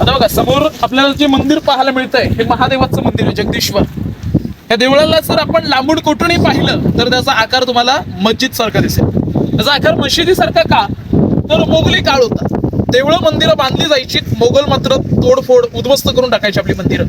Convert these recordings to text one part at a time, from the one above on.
आता बघा समोर आपल्याला जे मंदिर पाहायला मिळतंय हे महादेवाचं मंदिर आहे जगदीश्वर. या देवळाला जर आपण लांबून कुठूनही पाहिलं तर त्याचा आकार तुम्हाला मस्जिद सारखा दिसेल. त्याचा आकार मशिदीसारखा का? तर मोगली काळ होता. देवळं मंदिरं बांधली जायची मोगल मात्र तोडफोड उद्ध्वस्त करून टाकायची आपली मंदिरं.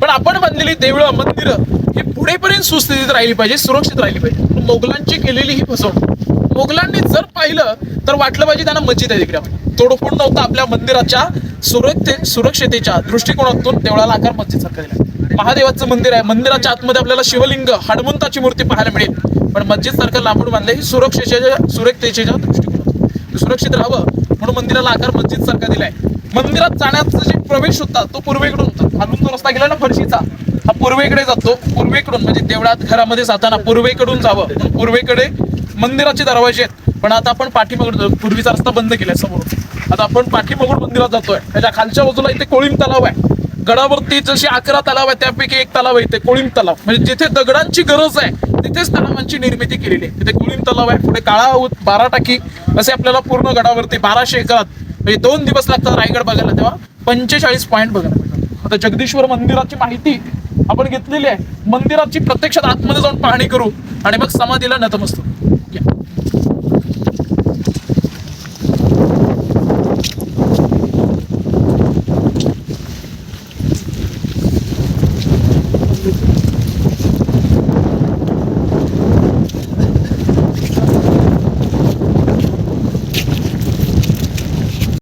पण आपण बांधलेली देवळं मंदिरं ही पुढेपर्यंत सुस्थितीत राहिली पाहिजे सुरक्षित राहिली पाहिजे. पण मोगलांची केलेली ही फसवणूक मोगलांनी जर पाहिलं तर वाटलं पाहिजे त्यांना मस्जिद आहे तिकडे. तोडफोड नव्हता आपल्या मंदिराच्या सुरक्षते सुरक्षतेच्या दृष्टिकोनातून देवळाला आकार मस्जिद सारखा दिला. महादेवाचं मंदिर आहे. मंदिराच्या आतमध्ये आपल्याला शिवलिंग हडमंताची मूर्ती पाहायला मिळेल. पण मस्जिद सारखं लांबून बांधलं ही सुरक्षेच्या सुरक्षतेच्या दृष्टिकोनातून. सुरक्षित राहावं म्हणून मंदिराला आकार मस्जिद सारखा दिलाय. मंदिरात जाण्याचा जे प्रवेश होता तो पूर्वेकडून होता. खालून रस्ता गेला ना फरशीचा. हा पूर्वेकडे जातो. पूर्वेकडून म्हणजे देवळात घरामध्ये जाताना पूर्वेकडून जावं. पूर्वेकडे मंदिराचे दरवाजे आहेत. पण आता आपण पाठीमागून पूर्वीचा रस्ता बंद केलाय समोर. आता आपण पाठीमागून मंदिरात जातोय. त्याच्या खालच्या बाजूला इथे कोळीम तलाव आहे. गडावरती जशी अकरा तलाव आहे त्यापैकी एक तलाव आहे इथे कोळीम तलाव. म्हणजे जिथे दगडांची गरज आहे तिथेच तलावांची निर्मिती केलेली आहे. तिथे कोळीम तलाव आहे. पुढे काळा बारा टाकी असे आपल्याला पूर्ण गडावरती बाराशे एकरात म्हणजे दोन दिवस लागतात रायगड बघायला. तेव्हा पंचेचाळीस पॉईंट बघायला मिळतात. आता जगदीश्वर मंदिराची माहिती आपण घेतलेली आहे. मंदिराची प्रत्यक्षात आतमध्ये जाऊन पाहणी करू आणि मग समाधीला नतमस्तक.